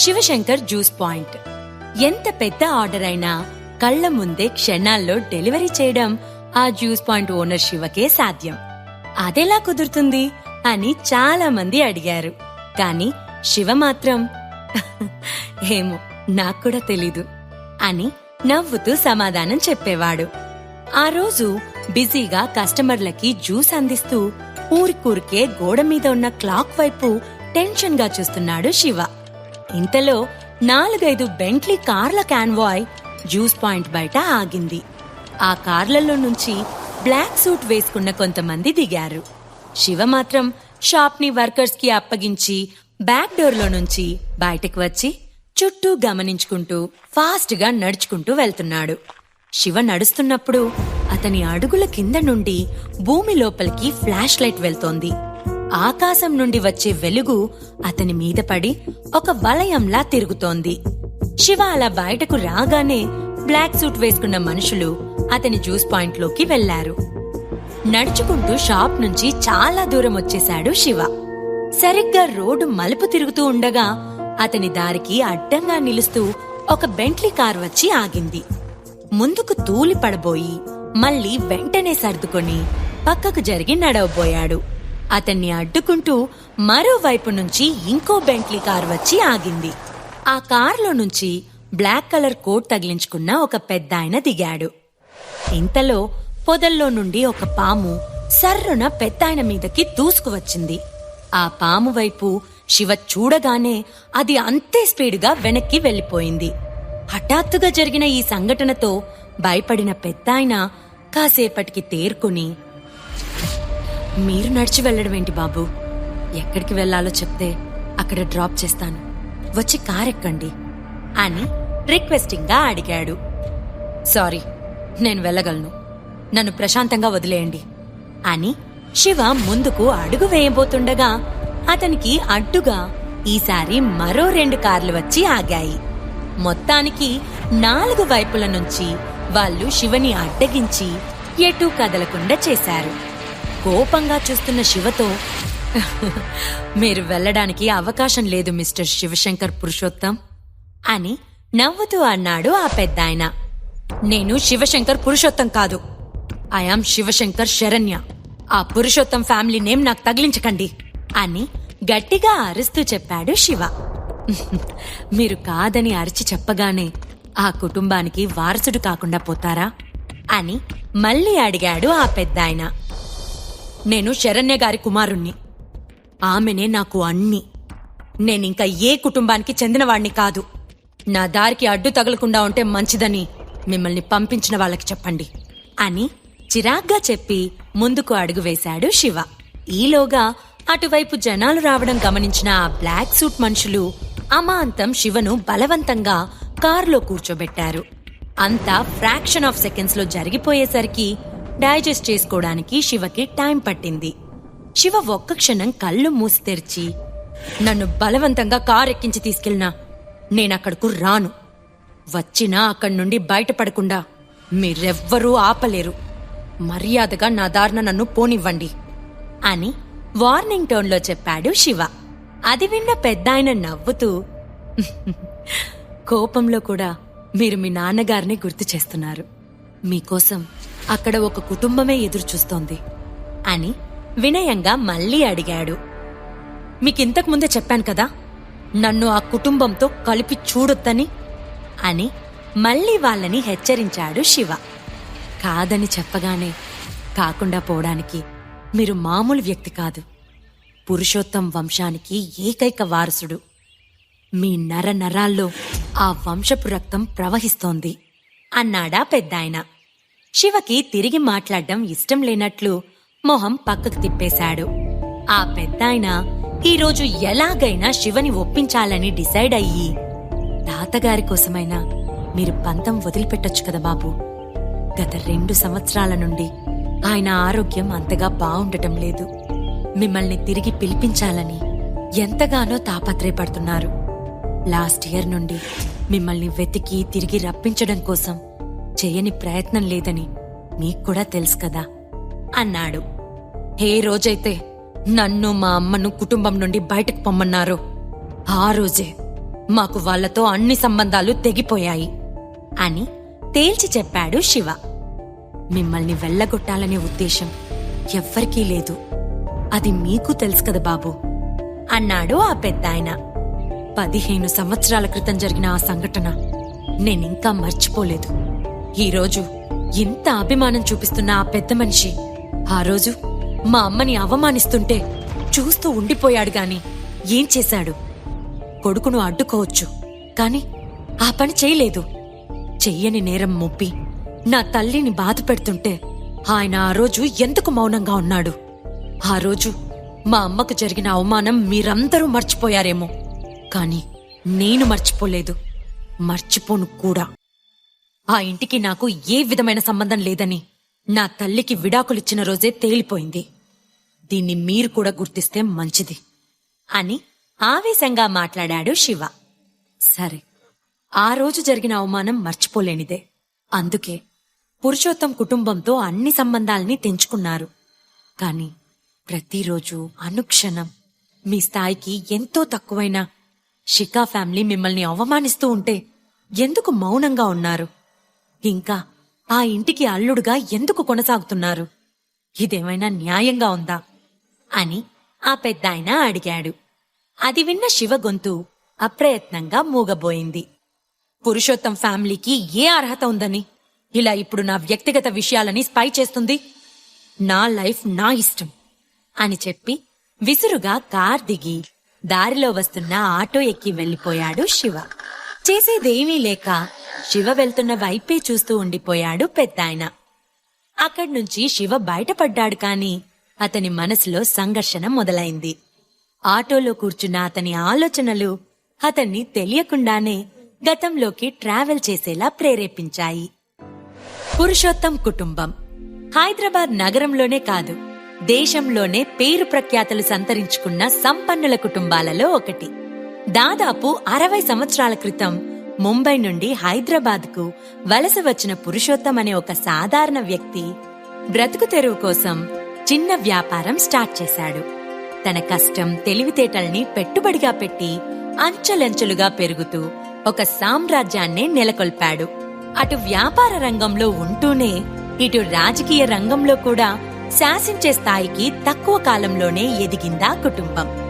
Shivshankar juice point. ఎంత పెద్ద order అయినా కళ్ళ ముందే క్షణాల్లో డెలివరీ చేయడం ఆ జ్యూస్ పాయింట్ ఓనర్ శివకే సాధ్యం. అదెలా కుదురుతుంది? అని చాలా మంది అడిగారు. కాని శివ మాత్రం ఏమో నాకు కూడా తెలీదు అని నవ్వుతూ సమాధానం చెప్పేవాడు. ఆ రోజు బిజీగా కస్టమర్లకి జ్యూస్ అందిస్తూ ఊరికూరికే గోడ మీద ఉన్న క్లాక్ వైపు టెన్షన్గా చూస్తున్నాడు శివ. ఇంతలో నాలుగైదు బెంట్లీ కార్ల కాన్వాయ్ జ్యూస్ పాయింట్ బయట ఆగింది. ఆ కార్లలో నుంచి బ్లాక్ సూట్ వేసుకున్న కొంతమంది దిగారు. శివ మాత్రం షాప్ని వర్కర్స్కి వర్కర్స్కి అప్పగించి బ్యాక్ డోర్లో నుంచి బయటకు వచ్చి చుట్టూ గమనించుకుంటూ ఫాస్ట్గా నడుచుకుంటూ వెళ్తున్నాడు. శివ నడుస్తున్నప్పుడు అతని అడుగుల కింద నుండి భూమి లోపలికి ఫ్లాష్ లైట్ వెళ్తోంది. ఆకాశం నుండి వచ్చే వెలుగు అతని మీద పడి ఒక వలయంలా తిరుగుతోంది. శివ అలా బయటకు రాగానే బ్లాక్ సూట్ వేసుకున్న మనుషులు అతని జ్యూస్ పాయింట్లోకి వెళ్ళారు నడుచుకుంటూ షాప్ నుంచి చాలా దూరం వచ్చేశాడు శివ. సరిగ్గా రోడ్డు మలుపు తిరుగుతూ ఉండగా అతని దారికి అడ్డంగా నిలుస్తూ ఒక బెంట్లీ కార్ వచ్చి ఆగింది. ముందుకు తూలి పడబోయి మళ్ళీ వెంటనే సర్దుకొని పక్కకు జరిగి నడవబోయాడు. అతన్ని అడ్డుకుంటూ మరోవైపు నుంచి ఇంకో బెంట్లీ కార్ వచ్చి ఆగింది. ఆ కార్లో నుంచి బ్లాక్ కలర్ కోట్ తగిలించుకున్న ఒక పెద్దాయన దిగాడు. ఇంతలో పొదల్లో నుండి ఒక పాము సర్రున పెద్దాయన మీదకి దూసుకువచ్చింది. ఆ పాము వైపు శివ చూడగానే అది అంతే స్పీడుగా వెనక్కి వెళ్ళిపోయింది హఠాత్తుగా జరిగిన ఈ సంఘటనతో భయపడిన పెద్దాయన కాసేపటికి తేరుకుని మీరు నడిచి వెళ్ళడం ఏంటి బాబు? ఎక్కడికి వెళ్ళాలో చెప్తే అక్కడ డ్రాప్ చేస్తాను. వచ్చి కారెక్కండి అని రిక్వెస్టింగ్గా అడిగాడు. సారీ నేను వెళ్ళగలను. నన్ను ప్రశాంతంగా వదిలేయండి అని శివ ముందుకు అడుగు వేయబోతుండగా అతనికి అడ్డుగా ఈసారి మరో రెండు కార్లు వచ్చి ఆగాయి. మొత్తానికి నాలుగు వైపుల నుంచి వాళ్ళు శివని అడ్డగించి ఎటూ కదలకుండా చేశారు. కోపంగా చూస్తున్న శివతో మీరు వెళ్ళడానికి అవకాశం లేదు మిస్టర్ శివశంకర్ పురుషోత్తం అని నవ్వుతూ అన్నాడు ఆ పెద్దాయన. నేను శివశంకర్ పురుషోత్తం కాదు. I am Shivashankar Saranya. ఆ పురుషోత్తం ఫ్యామిలీ నేమ్ నాకు తగిలించకండి అని గట్టిగా అరుస్తూ చెప్పాడు శివ. మీరు కాదని అరిచి చెప్పగానే ఆ కుటుంబానికి వారసుడు కాకుండా పోతారా అని మళ్ళీ అడిగాడు ఆ పెద్దాయన. నేను శరణ్య గారి కుమారుణ్ణి. ఆమెనే నాకు అన్ని. నేనింక ఏ కుటుంబానికి చెందినవాణ్ణి కాదు. నా దారికి అడ్డు తగలకుండా ఉంటే మంచిదని మిమ్మల్ని పంపించిన వాళ్ళకి చెప్పండి. అని చిరాగ్గా చెప్పి ముందుకు అడుగు వేశాడు శివ. ఈలోగా అటువైపు జనాలు రావడం గమనించిన ఆ బ్లాక్ సూట్ మనుషులు అమాంతం శివను బలవంతంగా కారులో కూర్చోబెట్టారు. అంతా ఫ్రాక్షన్ ఆఫ్ సెకండ్స్లో జరిగిపోయేసరికి డైజెస్ట్ చేసుకోవడానికి శివకి టైం పట్టింది. శివ ఒక్క క్షణం కళ్ళు మూసి తెరిచి నన్ను బలవంతంగా కారు ఎక్కించి తీసుకెళ్ళినా నేనక్కడకు రాను. వచ్చినా అక్కడి నుండి బయటపడకుండా మీరెవ్వరూ ఆపలేరు. మర్యాదగా నా దారిన నన్ను పోనివ్వండి. అని వార్నింగ్ టోన్లో చెప్పాడు శివ. అది విన్న పెద్దాయన నవ్వుతూ కోపంలో కూడా మీరు మీ నాన్నగారిని గుర్తు చేస్తున్నారు. మీకోసం అక్కడ ఒక కుటుంబమే ఎదురుచూస్తోంది అని వినయంగా మళ్ళీ అడిగాడు. మీకింతకు ముందే చెప్పాను కదా నన్ను ఆ కుటుంబంతో కలిపి చూడొద్దని అని మళ్ళీ వాళ్ళని హెచ్చరించాడు శివ. కాదని చెప్పగానే కాకుండా పోవడానికి మీరు మామూలు వ్యక్తి కాదు. పురుషోత్తం వంశానికి ఏకైక వారసుడు. మీ నర నరాల్లో ఆ వంశపు రక్తం ప్రవహిస్తోంది అన్నాడా పెద్దాయన. శివకి తిరిగి మాట్లాడడం ఇష్టం లేనట్లు మొహం పక్కకు తిప్పేశాడు. ఆ పెద్దాయన ఈరోజు ఎలాగైనా శివని ఒప్పించాలని డిసైడ్ అయ్యి తాతగారి కోసమైనా మీరు పంతం వదిలిపెట్టొచ్చు కదా బాబు. గత రెండు సంవత్సరాల నుండి ఆయన ఆరోగ్యం అంతగా బాగుండటం లేదు. మిమ్మల్ని తిరిగి పిలిపించాలని ఎంతగానో తాపత్రయపడుతున్నారు. లాస్ట్ ఇయర్ నుండి మిమ్మల్ని వెతికి తిరిగి రప్పించడం కోసం చేయని ప్రయత్నం లేదని మీకు కూడా తెలుసు కదా అన్నాడు. ఏ రోజైతే నన్ను మా అమ్మను కుటుంబం నుండి బయటకు పొమ్మన్నారు ఆ రోజే మాకు వాళ్ళతో అన్ని సంబంధాలు తెగిపోయాయి అని తేల్చి చెప్పాడు శివ. మిమ్మల్ని వెళ్ళగొట్టాలనే ఉద్దేశం ఎవ్వరికీ లేదు. అది మీకు తెలుసు కదా బాబు అన్నాడు ఆ పెద్దాయన. పదిహేను సంవత్సరాల క్రితం జరిగిన ఆ సంఘటన నేనింకా మర్చిపోలేదు. ఈరోజు ఇంత అభిమానం చూపిస్తున్న ఆ పెద్ద మనిషి ఆ రోజు మా అమ్మని అవమానిస్తుంటే చూస్తూ ఉండిపోయాడు గాని ఏం చేశాడు? కొడుకును అడ్డుకోవచ్చు కాని ఆ పని చేయలేదు. చెయ్యని నేరం మొప్పి నా తల్లిని బాధ పెడుతుంటే ఆయన ఆ రోజు ఎందుకు మౌనంగా ఉన్నాడు? ఆ రోజు మా అమ్మకు జరిగిన అవమానం మీరందరూ మర్చిపోయారేమో కాని నేను మర్చిపోలేదు. మర్చిపోను కూడా. ఆ ఇంటికి నాకు ఏ విధమైన సంబంధం లేదని నా తల్లికి విడాకులిచ్చిన రోజే తేలిపోయింది. దీన్ని మీరు కూడా గుర్తిస్తే మంచిది అని ఆవేశంగా మాట్లాడాడు శివ. సరే ఆ రోజు జరిగిన అవమానం మర్చిపోలేనిదే. అందుకే పురుషోత్తం కుటుంబంతో అన్ని సంబంధాల్ని తెంచుకున్నారు. కాని ప్రతిరోజు అనుక్షణం మీ స్థాయికి ఎంతో తక్కువైన షికా ఫ్యామిలీ మిమ్మల్ని అవమానిస్తూ ఉంటే ఎందుకు మౌనంగా ఉన్నారు? ఇంకా ఆ ఇంటికి అల్లుడుగా ఎందుకు కొనసాగుతున్నారు? ఇదేమైనా న్యాయంగా ఉందా? అని ఆ పెద్దాయన అడిగాడు. అది విన్న శివ గొంతు అప్రయత్నంగా మూగబోయింది. పురుషోత్తం ఫ్యామిలీకి ఏ అర్హత ఉందని? ఇలా ఇప్పుడు నా వ్యక్తిగత విషయాలని స్పై చేస్తుంది? నా లైఫ్ నా ఇష్టం అని చెప్పి విసురుగా కార్ దిగి దారిలో వస్తున్న ఆటో ఎక్కి వెళ్ళిపోయాడు శివ. చేసేదేమీ లేక శివ వెళ్తున్న వైపే చూస్తూ ఉండిపోయాడు పెద్దాయన. అక్కడి నుంచి శివ బయటపడ్డాడు కాని అతని మనసులో సంఘర్షణ మొదలైంది. ఆటోలో కూర్చున్న అతని ఆలోచనలు అతన్ని తెలియకుండానే గతంలోకి ట్రావెల్ చేసేలా ప్రేరేపించాయి. పురుషోత్తం కుటుంబం. హైదరాబాద్ నగరంలోనే కాదు దేశంలోనే పేరు ప్రఖ్యాతలు సంతరించుకున్న సంపన్నుల కుటుంబాలలో ఒకటి. దాదాపు అరవై సంవత్సరాల క్రితం ముంబై నుండి హైదరాబాద్కు వలస వచ్చిన పురుషోత్తం అనే ఒక సాధారణ వ్యక్తి బ్రతుకు తెరువు కోసం చిన్న వ్యాపారం స్టార్ట్ చేశాడు. తన కష్టం తెలివితేటల్ని పెట్టుబడిగా పెట్టి అంచెలంచెలుగా పెరుగుతూ ఒక సామ్రాజ్యాన్నే నెలకొల్పాడు. అటు వ్యాపార రంగంలో ఉంటూనే ఇటు రాజకీయ రంగంలో కూడా శాసించే స్థాయికి తక్కువ కాలంలోనే ఎదిగిందా కుటుంబం.